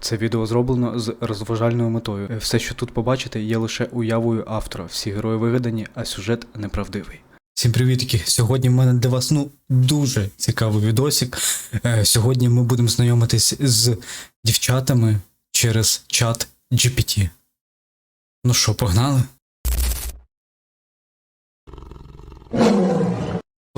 Це відео зроблено з розважальною метою. Все, що тут побачите, є лише уявою автора. Всі герої вигадані, а сюжет неправдивий. Всім привітки! Сьогодні в мене для вас ну дуже цікавий відосик. Е, Сьогодні ми будемо знайомитись з дівчатами через чат GPT. Ну що, погнали?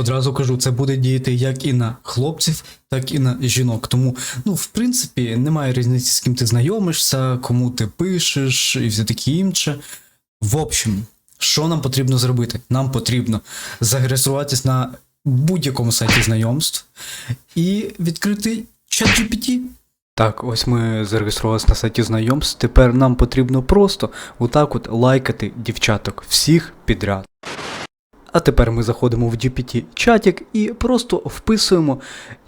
Одразу кажу, це буде діяти як і на хлопців, так і на жінок. Тому, ну, в принципі, немає різниці, з ким ти знайомишся, кому ти пишеш і все таке інше. В общем, що нам потрібно зробити? Нам потрібно зареєструватись на будь-якому сайті знайомств і відкрити чат GPT. Так, ось ми зареєструвалися на сайті знайомств. Тепер нам потрібно просто отак от лайкати дівчаток всіх підряд. А тепер ми заходимо в GPT чатик і просто вписуємо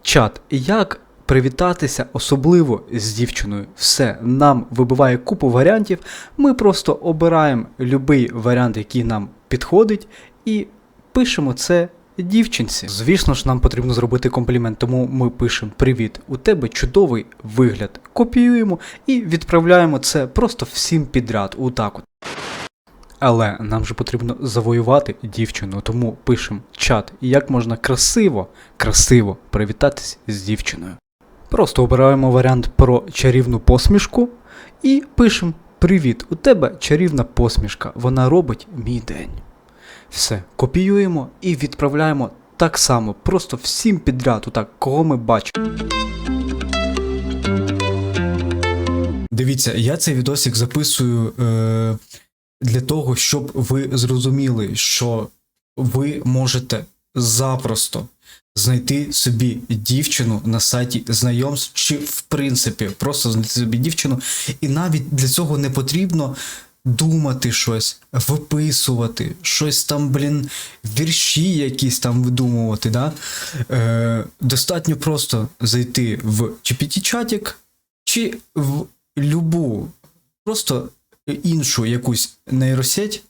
чат, як привітатися особливо з дівчиною. Все, нам вибиває купу варіантів. Ми просто обираємо будь-який варіант, який нам підходить, і пишемо це дівчинці. Звісно ж, нам потрібно зробити комплімент, тому ми пишемо Привіт, у тебе чудовий вигляд. Копіюємо і відправляємо це просто всім підряд. Отак от. Але нам же потрібно завоювати дівчину, тому пишемо чат, як можна красиво, красиво привітатись з дівчиною. Просто обираємо варіант про чарівну посмішку і пишемо Привіт, у тебе чарівна посмішка, вона робить мій день. Все, копіюємо і відправляємо так само, просто всім підряд, отак, кого ми бачимо. Дивіться, я цей відосик записую е, для того, щоб ви зрозуміли, що ви можете запросто знайти собі дівчину на сайті знайомств, чи в принципі просто знайти собі дівчину, і навіть для цього не потрібно думати щось, виписувати, щось там, блін, вірші якісь там видумувати. Да? Е, достатньо просто зайти в GPT-чатик чи в любу просто іншу якусь нейросеть,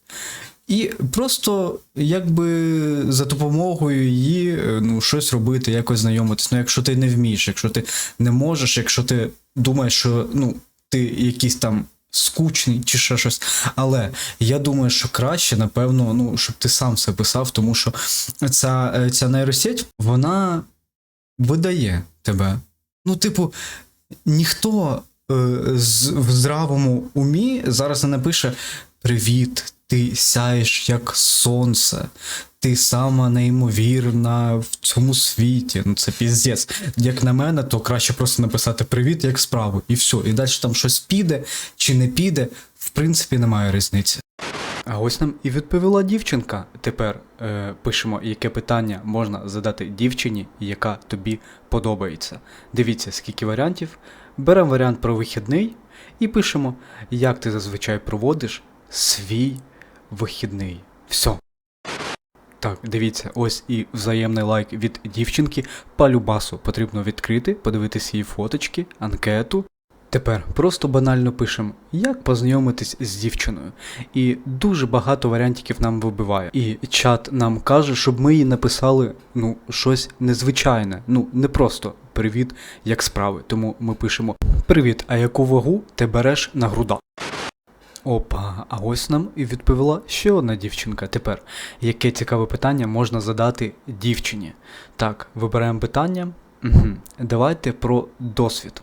і просто якби за допомогою її е, ну, щось робити, якось знайомитись. Ну, якщо ти не вмієш, якщо ти не можеш, якщо ти думаєш, що ну, ти якийсь там скучний чи ще щось. Але я думаю, що краще, напевно, ну, щоб ти сам все писав, тому що ця, е, ця нейросеть, вона видає тебе. Ну, типу, ніхто з, в здравому умі зараз не напише Привіт, ти сяєш як сонце, ти сама неймовірна в цьому світі. Ну це піздець. Як на мене, то краще просто написати Привіт, як справу, і все. І далі там щось піде чи не піде, в принципі, немає різниці. А ось нам і відповіла дівчинка. Тепер е, пишемо, яке питання можна задати дівчині, яка тобі подобається. Дивіться, скільки варіантів. Беремо варіант про вихідний і пишемо, як ти зазвичай проводиш свій вихідний. Все. Так, дивіться, ось і взаємний лайк від дівчинки по любасу потрібно відкрити, подивитися її фоточки, анкету. Тепер просто банально пишемо, як познайомитись з дівчиною. І дуже багато варіантів нам вибиває. І чат нам каже, щоб ми їй написали ну, щось незвичайне. Ну, не просто привіт, як справи. Тому ми пишемо Привіт, а яку вагу ти береш на грудах? Опа, а ось нам і відповіла ще одна дівчинка. Тепер, яке цікаве питання можна задати дівчині? Так, вибираємо питання. Угу. Давайте про досвід.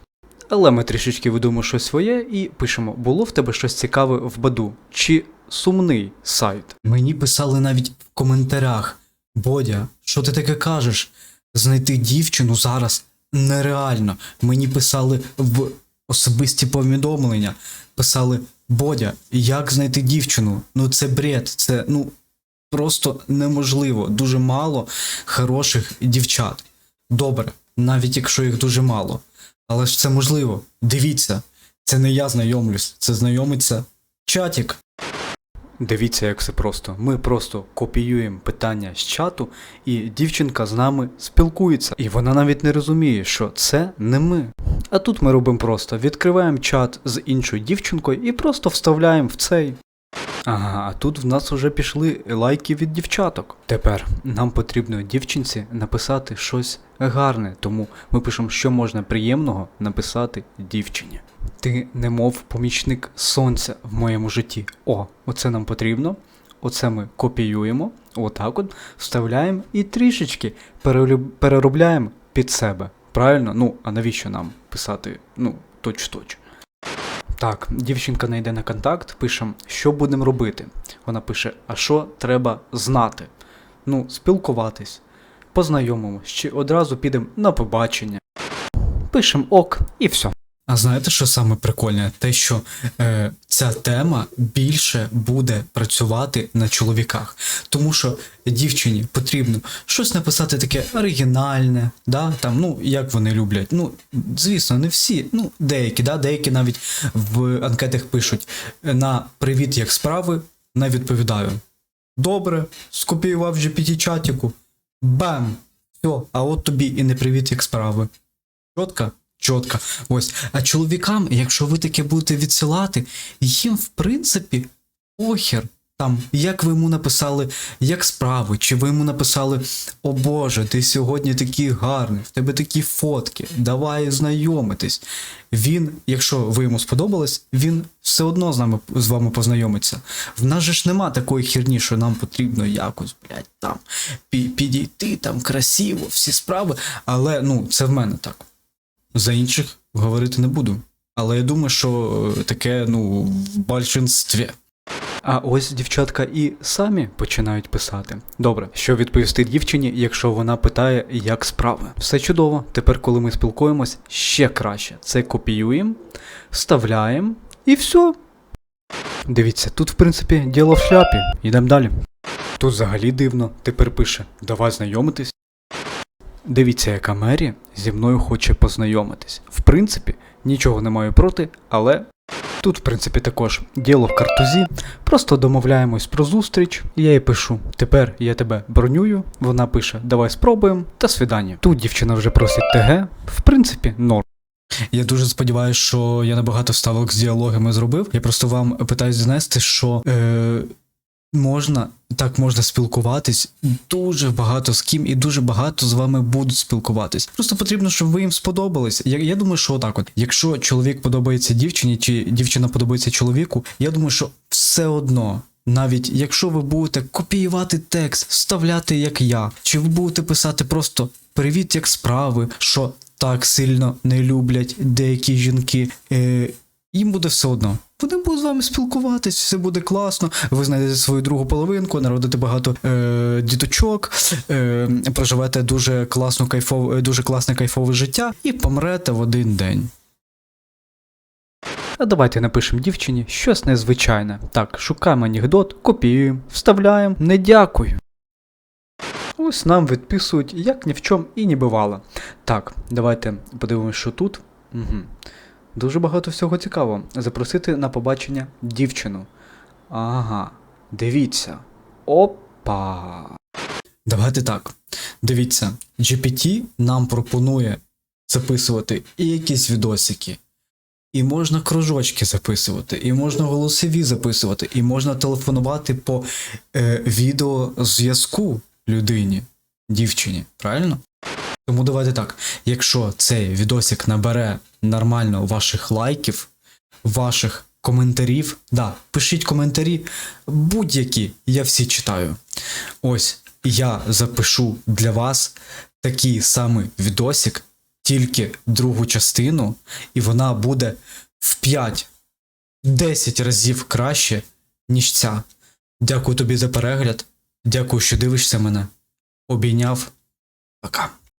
Але ми трішечки видумаємо щось своє і пишемо: було в тебе щось цікаве в Баду? Чи сумний сайт? Мені писали навіть в коментарях: Бодя, що ти таке кажеш? Знайти дівчину зараз нереально. Мені писали в особисті повідомлення. Писали: Бодя, як знайти дівчину? Ну це бред, це ну просто неможливо. Дуже мало хороших дівчат. Добре, навіть якщо їх дуже мало. Але ж це можливо. Дивіться, це не я знайомлюсь, це знайомиться чатік. Дивіться, як все просто. Ми просто копіюємо питання з чату, і дівчинка з нами спілкується. І вона навіть не розуміє, що це не ми. А тут ми робимо просто: відкриваємо чат з іншою дівчинкою і просто вставляємо в цей. Ага, а тут в нас вже пішли лайки від дівчаток. Тепер нам потрібно дівчинці написати щось гарне, тому ми пишемо, що можна приємного написати дівчині. Ти немов помічник сонця в моєму житті. О, оце нам потрібно. Оце ми копіюємо, отак от, вставляємо і трішечки переробляємо під себе. Правильно? Ну, а навіщо нам писати, ну, точ-точ? Так, дівчинка не йде на контакт, пишемо, що будемо робити. Вона пише: а що треба знати? Ну, спілкуватись, познайомимось, чи одразу підемо на побачення. Пишемо ок і все. А знаєте, що саме прикольне? Те, що е, ця тема більше буде працювати на чоловіках. Тому що дівчині потрібно щось написати таке оригінальне, да? там, ну, як вони люблять. Ну, звісно, не всі, ну, деякі, да? деякі навіть в анкетах пишуть на привіт, як справи, не відповідаю. Добре, скопіював GPT-чатіку. Бам! Все, а от тобі і не привіт, як справи. Чотка? Чотка. Ось. А чоловікам, якщо ви таке будете відсилати, їм, в принципі, похер. Там, як ви йому написали, як справи, чи ви йому написали: О Боже, ти сьогодні такий гарний, в тебе такі фотки, давай знайомитись. Він, якщо ви йому сподобались, він все одно з нами з вами познайомиться. В нас же ж нема такої херні, що нам потрібно якось, блядь, там підійти, там красиво, всі справи. Але ну, це в мене так. За інших говорити не буду. Але я думаю, що е, таке, ну, в більшинстві. А ось дівчатка і самі починають писати. Добре, що відповісти дівчині, якщо вона питає, як справи. Все чудово. Тепер, коли ми спілкуємось, ще краще. Це копіюємо, вставляємо і все. Дивіться, тут, в принципі, діло в шляпі. Йдемо далі. Тут взагалі дивно. Тепер пише: давай знайомитись. Дивіться, яка Мері зі мною хоче познайомитись. В принципі, нічого не маю проти, але тут, в принципі, також діло в картузі. Просто домовляємось про зустріч. Я їй пишу: тепер я тебе бронюю. Вона пише: Давай спробуємо та свідання. Тут дівчина вже просить ТГ. В принципі, норм. Я дуже сподіваюся, що я набагато вставок з діалогами зробив. Я просто вам питаюсь донести, що е, можна так можна спілкуватись дуже багато з ким і дуже багато з вами будуть спілкуватись. Просто потрібно, щоб ви їм сподобались. Я, я думаю, що отак от. Якщо чоловік подобається дівчині, чи дівчина подобається чоловіку, я думаю, що все одно. Навіть якщо ви будете копіювати текст, вставляти як я, чи ви будете писати просто Привіт, як справи, що так сильно не люблять деякі жінки, е, їм буде все одно. Вони будуть з вами спілкуватись, все буде класно. Ви знайдете свою другу половинку, народите багато е, діточок, е, проживете дуже класну кайфове, дуже класне кайфове життя і помрете в один день. А давайте напишемо дівчині щось незвичайне. Так, шукаємо анекдот, копіюємо, вставляємо, не дякую. Ось нам відписують, як ні в чому і не бувало. Так, давайте подивимося, що тут. Угу. Дуже багато всього цікавого. Запросити на побачення дівчину. Ага, дивіться. Опа. Давайте так. Дивіться, GPT нам пропонує записувати і якісь відосики, і можна кружочки записувати, і можна голосові записувати, і можна телефонувати по е, відеозв'язку людині, дівчині, правильно? Тому давайте так. Якщо цей відосик набере нормально ваших лайків, ваших коментарів, да, пишіть коментарі, будь-які, я всі читаю. Ось я запишу для вас такий самий відосик, тільки другу частину, і вона буде в 5-10 разів краще, ніж ця. Дякую тобі за перегляд. Дякую, що дивишся мене. Обійняв. Пока.